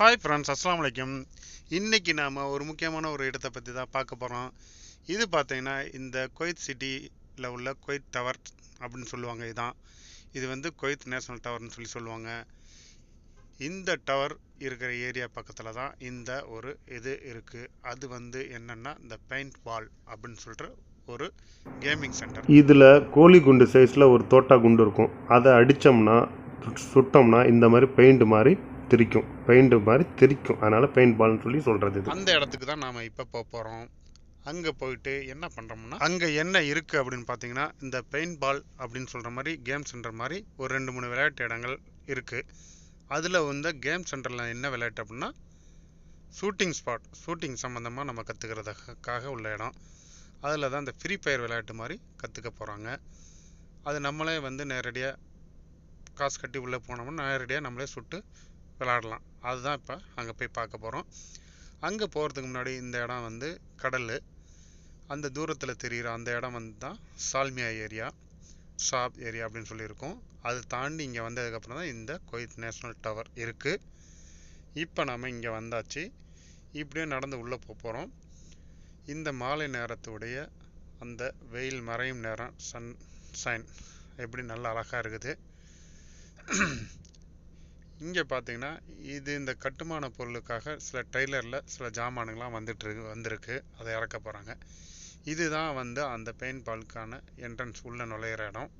Hi friends அஸ்லாம் வலைக்கம் இன்றைக்கி நாம் ஒரு முக்கியமான ஒரு இடத்தை பற்றி தான் பார்க்க போகிறோம் இது பார்த்தீங்கன்னா இந்த கொய்த் சிட்டியில் உள்ள கொய்த் டவர் அப்படின்னு சொல்லுவாங்க இதான். இது வந்து கொய்த் நேஷனல் டவர்னு சொல்லி சொல்லுவாங்க. இந்த டவர் இருக்கிற ஏரியா பக்கத்தில் தான் இந்த ஒரு இது இருக்குது அது வந்து என்னென்னா இந்த பெயிண்ட் பால் அப்படின்னு சொல்கிற ஒரு கேமிங் சென்டர் இதில் கோழி குண்டு சைஸில் ஒரு தோட்டா குண்டு இருக்கும். அதை அடித்தோம்னா சுட்டோம்னா இந்த மாதிரி பெயிண்ட் மாதிரி திரிக்கும். பெயிண்ட் மாதிரி திரிக்கும். அதனால் பெயிண்ட் பால்னு சொல்லி சொல்கிறது இது. அந்த இடத்துக்கு தான் நாம் இப்போ போக போகிறோம் அங்கே போயிட்டு என்ன பண்ணுறோம்னா அங்கே என்ன இருக்குது அப்படின்னு பார்த்தீங்கன்னா இந்த பெயிண்ட் பால் அப்படின்னு சொல்கிற மாதிரி கேம் சென்டர் மாதிரி ஒரு ரெண்டு மூணு விளையாட்டு இடங்கள் இருக்குது அதில் வந்து கேம் சென்டரில் என்ன விளையாட்டு அப்படின்னா ஷூட்டிங் ஸ்பாட் ஷூட்டிங் சம்மந்தமாக நம்ம கற்றுக்கிறதுக்காக உள்ள இடம். அதில் தான் இந்த ஃப்ரீ ஃபயர் விளையாட்டு மாதிரி கற்றுக்க போகிறாங்க அது நம்மளே வந்து நேரடியாக காசு கட்டி உள்ளே போனோம்னா நேரடியாக நம்மளே சுட்டு விளாடலாம். அதுதான் இப்போ அங்கே போய் பார்க்க போகிறோம் அங்கே போகிறதுக்கு முன்னாடி இந்த இடம் வந்து கடல். அந்த தூரத்தில் தெரிகிற அந்த இடம் வந்து தான் சால்மியா ஏரியா. ஷாப் ஏரியா அப்படின்னு சொல்லியிருக்கோம். அது தாண்டி இங்கே வந்ததுக்கப்புறம் தான் இந்த குவைத் நேஷ்னல் டவர் இருக்குது இப்போ நம்ம இங்கே வந்தாச்சு. இப்படியே நடந்து உள்ளே போக போகிறோம் இந்த மாலை நேரத்துடைய அந்த வெயில் மறையும் நேரம் சன் சைன். எப்படி நல்ல அழகாக இருக்குது. இங்கே பார்த்தீங்கன்னா இது இந்த கட்டுமான பொருளுக்காக சில டெய்லரில் சில ஜாமானுங்களாம் வந்துட்டு வந்திருக்கு. அதை இறக்க போகிறாங்க இதுதான் வந்து அந்த பெயிண்ட் பால்க்கான என்ட்ரன்ஸ் உள்ள நுழையிற இடம்.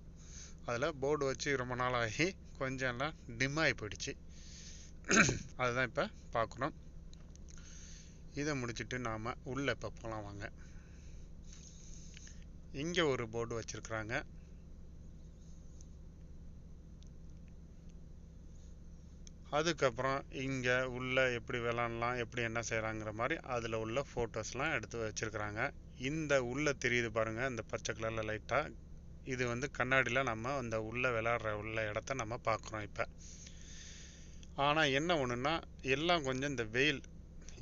அதில் போர்டு வச்சு ரொம்ப நாள் ஆகி கொஞ்சம் எல்லாம் டிம் ஆகி போயிடுச்சு. அதுதான் இப்போ பார்க்குறோம் இதை முடிச்சுட்டு நாம் உள்ளே இப்போ போகலாம் வாங்க. இங்கே ஒரு போர்டு வச்சுருக்குறாங்க. அதுக்கப்புறம் இங்கே உள்ள எப்படி விளாட்லாம் எப்படி என்ன செய்கிறாங்கிற மாதிரி அதில் உள்ள ஃபோட்டோஸ்லாம் எடுத்து வச்சுருக்குறாங்க. இந்த உள்ளே தெரியுது பாருங்கள் இந்த பச்சை கலரில் லைட்டாக இது வந்து கண்ணாடியில் நம்ம அந்த உள்ளே விளாட்ற உள்ள இடத்த நம்ம பார்க்குறோம் இப்போ. ஆனால் என்ன ஒன்றுன்னா எல்லாம் கொஞ்சம் இந்த வெயில்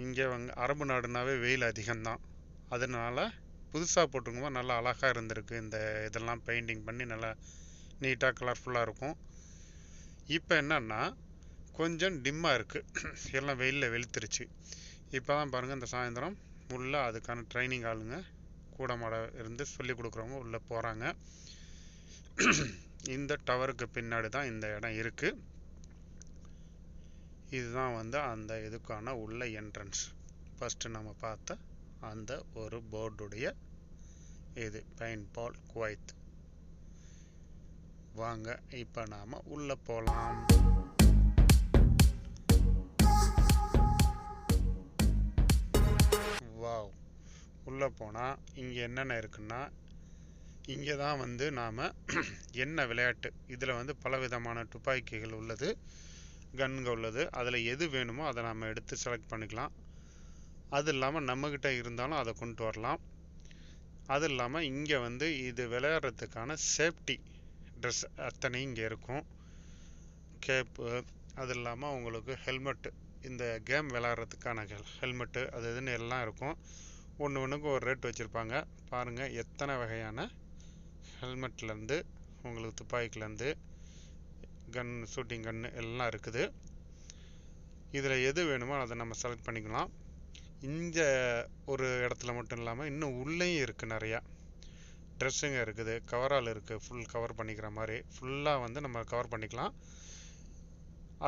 இங்கே வந்து அரபு நாடுனாவே வெயில் அதிகம்தான். அதனால புதுசாக போட்டுக்கும்போது நல்லா அழகாக இருந்திருக்கு. இந்த இதெல்லாம் பெயிண்டிங் பண்ணி நல்லா நீட்டாக கலர்ஃபுல்லாக இருக்கும். இப்போ என்னன்னா கொஞ்சம் டிம்மாக இருக்குது எல்லாம் வெயிலில் வெளுத்துருச்சு. இப்போ தான் பாருங்கள் இந்த சாயந்தரம் உள்ளே அதுக்கான ட்ரைனிங் ஆளுங்க கூட மாட இருந்து சொல்லி கொடுக்குறவங்க உள்ளே போகிறாங்க இந்த டவருக்கு பின்னாடி தான் இந்த இடம் இருக்குது இதுதான் வந்து அந்த இதுக்கான உள்ள என்ட்ரன்ஸ் ஃபஸ்ட்டு நம்ம பார்த்த அந்த ஒரு போர்டுடைய இது பெயிண்ட் பால் குவைத் வாங்க இப்போ நாம் உள்ளே போகலாம் வாவ். உள்ளே போனால் இங்கே என்னென்ன இருக்குன்னா இங்கே தான் வந்து நாம் என்ன விளையாட்டு இதில் வந்து பல விதமான துப்பாக்கிகள் உள்ளது கன்கள் உள்ளது அதில் எது வேணுமோ அதை நாம் எடுத்து செலக்ட் பண்ணிக்கலாம். அது இல்லாமல் நம்மக்கிட்ட இருந்தாலும் அதை கொண்டு வரலாம். அது இல்லாமல் இங்கே வந்து இது விளையாடுறதுக்கான சேஃப்டி ட்ரெஸ் அத்தனை இங்கே இருக்கும். கேப்பு அது இல்லாமல் உங்களுக்கு ஹெல்மெட்டு இந்த கேம் விளாட்றதுக்கான ஹெல்மெட்டு அது இதுன்னு எல்லாம் இருக்கும். ஒன்று ஒன்றுக்கும் ஒரு ரேட் வச்சுருப்பாங்க. பாருங்கள் எத்தனை வகையான ஹெல்மெட்லேருந்து உங்களுக்கு துப்பாக்கிலேருந்து கன் ஷூட்டிங் கன்னு எல்லாம் இருக்குது. இதில் எது வேணுமோ அதை நம்ம செலக்ட் பண்ணிக்கலாம். இந்த ஒரு இடத்துல மட்டும் இல்லாமல் இன்னும் உள்ளேயும் இருக்குது நிறையா. ட்ரெஸ்ஸுங்க இருக்குது கவரால் இருக்குது ஃபுல் கவர் பண்ணிக்கிற மாதிரி. ஃபுல்லாக வந்து நம்ம கவர் பண்ணிக்கலாம்.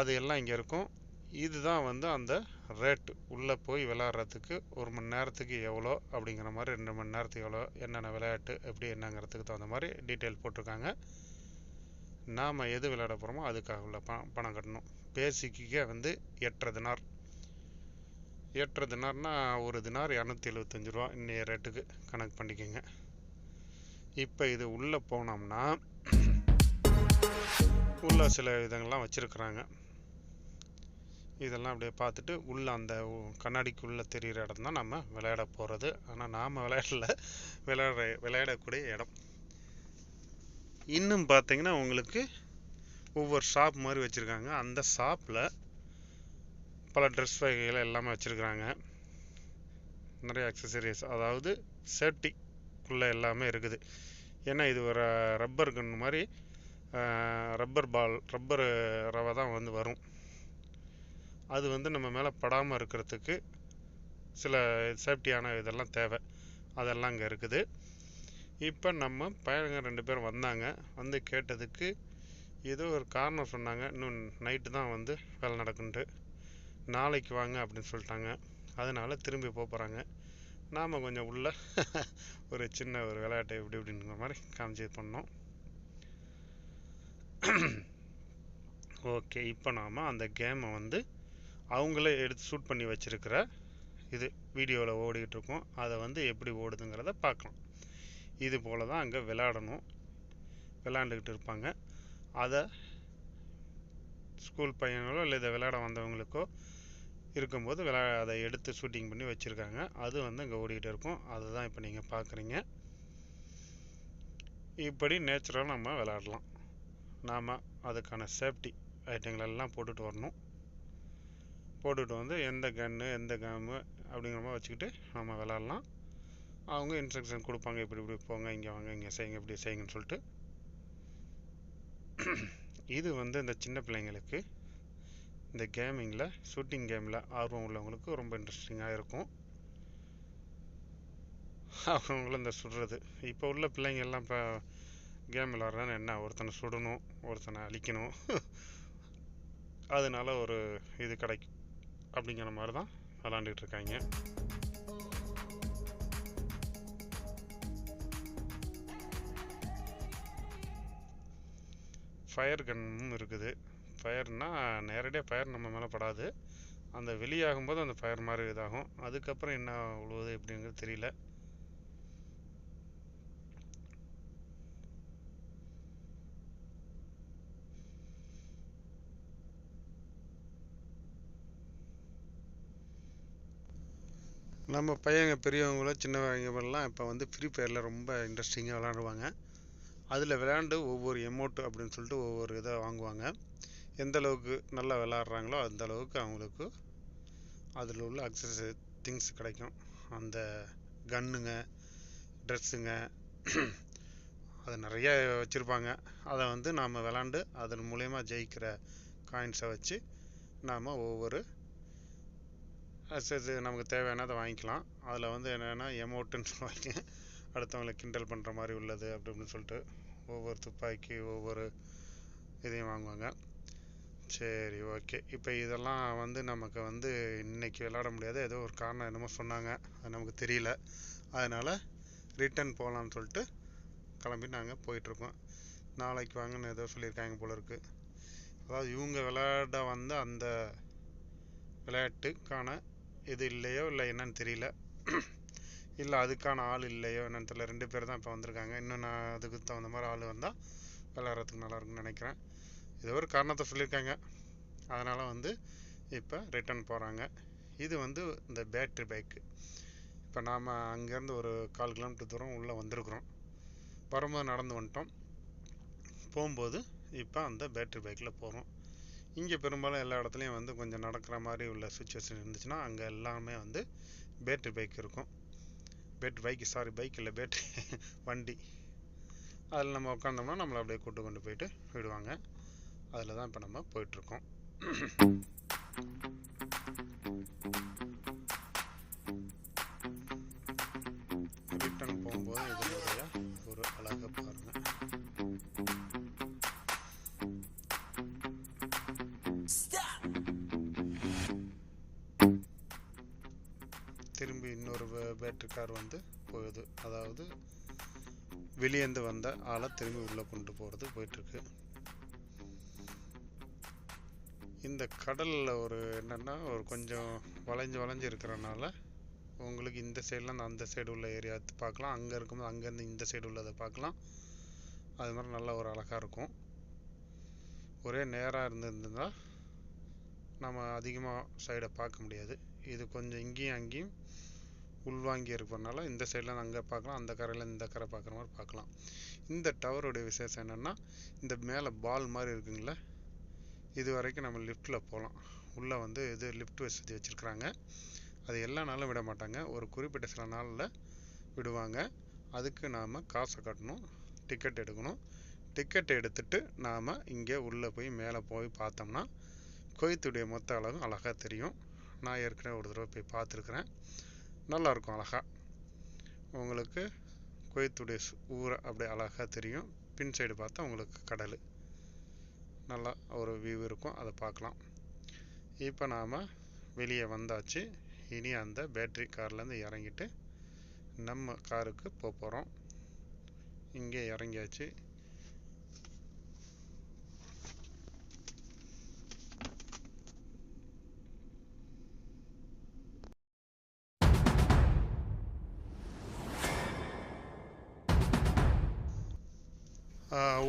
அது எல்லாம் இங்கே இருக்கும். இதுதான் வந்து அந்த ரேட்டு உள்ளே போய் விளாட்றதுக்கு ஒரு மணி நேரத்துக்கு எவ்வளோ அப்படிங்கிற மாதிரி ரெண்டு மணி நேரத்துக்கு எவ்வளோ என்னென்ன விளையாட்டு எப்படி என்னங்கிறதுக்கு தகுந்த மாதிரி டீட்டெயில் போட்டிருக்காங்க. நாம் எது விளையாட போகிறோமோ அதுக்காக உள்ள ப பணம் கட்டணும். பேசிக்கே வந்து எட்டரை தினார். எட்டரை தினார்னா ஒரு தினார் இரநூத்தி எழுபத்தஞ்சு ரூபா இன்றைய ரேட்டுக்கு கணக்கு பண்ணிக்கோங்க. இப்போ இது உள்ளே போனோம்னா உள்ள சில விதங்கள்லாம் வச்சுருக்குறாங்க. இதெல்லாம் அப்படியே பார்த்துட்டு உள்ளே அந்த கண்ணாடிக்குள்ளே தெரிகிற இடம் தான் நம்ம விளையாட போகிறது ஆனால் நாம் விளையாடல. விளையாடுற விளையாடக்கூடிய இடம். இன்னும் பார்த்தீங்கன்னா உங்களுக்கு ஒவ்வொரு ஷாப் மாதிரி வச்சுருக்காங்க. அந்த ஷாப்பில் பல ட்ரெஸ் வகைகள் எல்லாமே வச்சுருக்குறாங்க. நிறைய அக்சசரிஸ் அதாவது சேஃப்டிக்குள்ளே எல்லாமே இருக்குது. ஏன்னா இது ஒரு ரப்பர் கன் மாதிரி ரப்பர் பால் ரப்பர் ரவை தான் வந்து வரும். அது வந்து நம்ம மேலே படாமல் இருக்கிறதுக்கு சில சேஃப்டியான இதெல்லாம் தேவை. அதெல்லாம் அங்கே இருக்குது. இப்போ நம்ம பையனுங்க ரெண்டு பேரும் வந்தாங்க. வந்து கேட்டதுக்கு ஏதோ ஒரு காரணம் சொன்னாங்க. இன்னும் நைட்டு தான் வந்து வேலை நடக்குன்ட்டு. நாளைக்கு வாங்க அப்படின்னு சொல்லிட்டாங்க. அதனால் திரும்பி போக போகிறாங்க நாம் கொஞ்சம் உள்ள ஒரு சின்ன ஒரு விளையாட்டு இப்படி இப்படிங்கிற மாதிரி காமிச்சு பண்ணோம். ஓகே இப்போ நாம் அந்த கேமை வந்து அவங்களே எடுத்து ஷூட் பண்ணி வச்சிருக்கிற இது வீடியோவில் ஓடிக்கிட்டு இருக்கும் அதை வந்து எப்படி ஓடுதுங்கிறத பார்க்கலாம். இது போல தான் அங்கே விளையாடணும். விளையாண்டுக்கிட்டு இருப்பாங்க. அதை ஸ்கூல் பையனோ இல்லை இதை விளையாட வந்தவங்களுக்கோ இருக்கும்போது விளா அதை எடுத்து ஷூட்டிங் பண்ணி வச்சுருக்காங்க. அது வந்து அங்கே ஓடிக்கிட்டு இருக்கும். அதை தான் இப்போ நீங்கள் பார்க்குறீங்க இப்படி நேச்சுரலாக நம்ம விளையாடலாம். நாம் அதுக்கான சேஃப்டி ஐட்டங்களெல்லாம் போட்டுட்டு வரணும். போட்டுட்டு வந்து எந்த கன்னு எந்த கேமு அப்படிங்கிற மாதிரி வச்சுக்கிட்டு நம்ம விளாட்லாம் அவங்க இன்ஸ்ட்ரக்ஷன் கொடுப்பாங்க இப்படி இப்படி போங்க இங்கே வாங்க இங்கே செய்யுங்க இப்படி செய்யுங்கன்னு சொல்லிட்டு. இது வந்து இந்த சின்ன பிள்ளைங்களுக்கு இந்த கேமிங்கில் ஷூட்டிங் கேமில் ஆர்வம் உள்ளவங்களுக்கு ரொம்ப இன்ட்ரெஸ்டிங்காக இருக்கும். அவங்களும் இந்த சுடுறது. இப்போ உள்ள பிள்ளைங்க எல்லாம் இப்போ கேம் விளாட்றதுன்னு என்ன ஒருத்தனை சுடணும் ஒருத்தனை அழிக்கணும். அதனால ஒரு இது கிடைக்கும். அப்படிங்கிற மாதிரி தான் விளாண்டுட்டு இருக்காங்க ஃபயர் கன்னும் இருக்குது. ஃபயர்னா நேரடியாக ஃபயர் நம்ம மேலே படாது. அந்த வெளியாகும்போது அந்த ஃபயர் மாதிரி இதாகும். அதுக்கப்புறம் என்ன உழுவுது எப்படிங்கிறது தெரியல. நம்ம பையங்க பெரியவங்களோ சின்னவங்கலாம் இப்போ வந்து ஃப்ரீ ஃபயரில் ரொம்ப இன்ட்ரெஸ்டிங்காக விளாடுவாங்க அதில் விளையாண்டு ஒவ்வொரு எமௌண்ட் அப்படின்னு சொல்லிட்டு ஒவ்வொரு இதை வாங்குவாங்க. எந்த அளவுக்கு நல்லா விளாட்றாங்களோ அந்த அளவுக்கு அவங்களுக்கு அதில் உள்ள அக்சஸ் திங்ஸ் கிடைக்கும். அந்த கன்னுங்க ட்ரெஸ்ஸுங்க அது நிறைய வச்சுருப்பாங்க. அதை வந்து நாம் விளாண்டு அதன் மூலயமா ஜெயிக்கிற காயின்ஸை வச்சு நாம் ஒவ்வொரு சரி நமக்கு தேவையானதை வாங்கிக்கலாம். அதில் வந்து என்னென்னா எமோட்டுன்னு சொல்லுவாங்க. அடுத்தவங்களை கிண்டல் பண்ணுற மாதிரி உள்ளது அப்படி இப்படின்னு சொல்லிட்டு ஒவ்வொரு துப்பாக்கி ஒவ்வொரு இதையும் வாங்குவாங்க. சரி ஓகே. இப்போ இதெல்லாம் வந்து நமக்கு வந்து இன்றைக்கி விளாட முடியாது. ஏதோ ஒரு காரணம் என்னமோ சொன்னாங்க. அது நமக்கு தெரியல. அதனால் ரிட்டன் போகலான்னு சொல்லிட்டு கிளம்பி நாங்கள் போயிட்டுருக்கோம். நாளைக்கு வாங்கன்னு ஏதோ சொல்லியிருக்காங்க போல இருக்குது அதாவது இவங்க விளையாட வந்த அந்த விளையாட்டுக்கான இது இல்லையோ இல்லை என்னன்னு தெரியல. இல்லை அதுக்கான ஆள் இல்லையோ என்னன்னு தெரியல. ரெண்டு பேர் தான் இப்போ வந்திருக்காங்க. இன்னும் நான் அதுக்கு தகுந்த மாதிரி ஆள் வந்தால் விளையாடுறதுக்கு நல்லா இருக்கும்னு நினைக்கிறேன். இது ஒரு காரணத்தை சொல்லியிருக்காங்க. அதனால் வந்து இப்போ ரிட்டர்ன் போகிறாங்க இது வந்து இந்த பேட்ரி பைக்கு இப்போ நாம் அங்கேருந்து ஒரு கால் கிலோமீட்டர் தூரம் உள்ளே வந்திருக்கிறோம். வரும்போது நடந்து வந்துட்டோம். போகும்போது இப்போ அந்த பேட்ரி பைக்கில் போகிறோம் இங்கே பெரும்பாலும் எல்லா இடத்துலையும் வந்து கொஞ்சம் நடக்கிற மாதிரி உள்ள சுச்சுவேஷன் இருந்துச்சுன்னா அங்கே எல்லாமே வந்து பேட்ரி பைக் இருக்கும். பேட்ரி பைக் சாரி பைக் இல்லை பேட்ரி வண்டி. அதில் நம்ம உட்காந்தோம்னா நம்மளை அப்படியே கூட்டு கொண்டு போயிட்டு விடுவாங்க. அதில் தான் இப்போ நம்ம போயிட்டுருக்கோம். ரிட்டர்ன் போகும்போது இதனுடைய ஒரு அழகை பாருங்கள் கார் வந்து போகுது. அதாவது வெளியேந்து வந்த ஆளை திரும்பி உள்ளே கொண்டு போகிறது போயிட்டுருக்கு. இந்த கடலில் ஒரு என்னென்னா ஒரு கொஞ்சம் வளைஞ்சு வளைஞ்சு இருக்கிறனால உங்களுக்கு இந்த சைட்லேருந்து அந்த சைடு உள்ள ஏரியா பார்க்கலாம். அங்கே இருக்கும்போது அங்கேருந்து இந்த சைடு உள்ளதை பார்க்கலாம். அது மாதிரி நல்லா ஒரு அழகாக இருக்கும். ஒரே நேராக இருந்திருந்தா நம்ம அதிகமாக சைடை பார்க்க முடியாது. இது கொஞ்சம் இங்கேயும் அங்கேயும் உள்வாங்கி இருக்கிறனால இந்த சைடில் அங்கே பார்க்கலாம் அந்த கரையில் இந்த கரை பார்க்குற மாதிரி பார்க்கலாம். இந்த டவருடைய விசேஷம் என்னென்னா இந்த மேலே பால் மாதிரி இருக்குங்களே இது வரைக்கும் நம்ம லிஃப்ட்டில் போகலாம். உள்ளே வந்து இது லிஃப்ட் வசதி வச்சுருக்குறாங்க. அது எல்லா நாளும் விட மாட்டாங்க. ஒரு குறிப்பிட்ட சில நாளில் விடுவாங்க. அதுக்கு நாம் காசை கட்டணும் டிக்கெட் எடுக்கணும். டிக்கெட் எடுத்துட்டு நாம் இங்கே உள்ளே போய் மேலே போய் பார்த்தோம்னா கொய்த்துடைய மொத்த அளவும் அழகாக தெரியும். நான் ஏற்கனவே ஒரு தடவை போய் பார்த்துருக்குறேன். நல்லாயிருக்கும் அழகாக உங்களுக்கு குவைத்துடைய ஊரை அப்படியே அழகாக தெரியும். பின் சைடு பார்த்தா உங்களுக்கு கடல். நல்லா ஒரு வியூ இருக்கும். அதை பார்க்கலாம். இப்போ நாம் வெளியே வந்தாச்சு. இனி அந்த பேட்ரி கார்லேருந்து இறங்கிட்டு நம்ம காருக்கு போக போகிறோம் இங்கே இறங்கியாச்சு.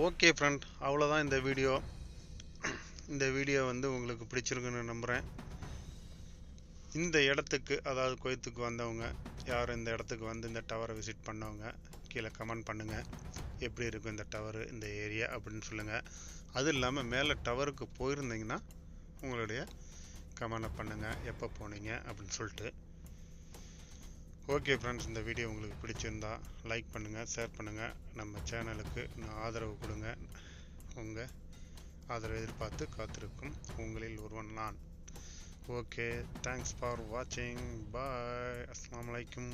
ஓகே ஃப்ரெண்ட் அவ்வளோதான் இந்த வீடியோ இந்த வீடியோ வந்து உங்களுக்கு பிடிச்சிருக்குன்னு நம்புகிறேன் இந்த இடத்துக்கு அதாவது கோயத்துக்கு வந்தவங்க யார் இந்த இடத்துக்கு வந்து இந்த டவரை விசிட் பண்ணவங்க கீழே கமெண்ட் பண்ணுங்கள் எப்படி இருக்கும் இந்த டவரு இந்த ஏரியா அப்படின்னு சொல்லுங்கள் அது இல்லாமல் மேலே டவருக்கு போயிருந்தீங்கன்னா உங்களுடைய கமெண்டை பண்ணுங்கள் எப்போ போனீங்க அப்படின்னு சொல்லிட்டு. ஓகே ஃப்ரெண்ட்ஸ் இந்த வீடியோ உங்களுக்கு பிடிச்சிருந்தா லைக் பண்ணுங்கள் ஷேர் பண்ணுங்கள் நம்ம சேனலுக்கு நான் ஆதரவு கொடுங்க. உங்கள் ஆதரவு எதிர்பார்த்து காத்திருக்கும் உங்களில் ஒருவன் நான். ஓகே தேங்க்ஸ் ஃபார் வாட்சிங் பாய் அஸ்லாம் வலைக்கும்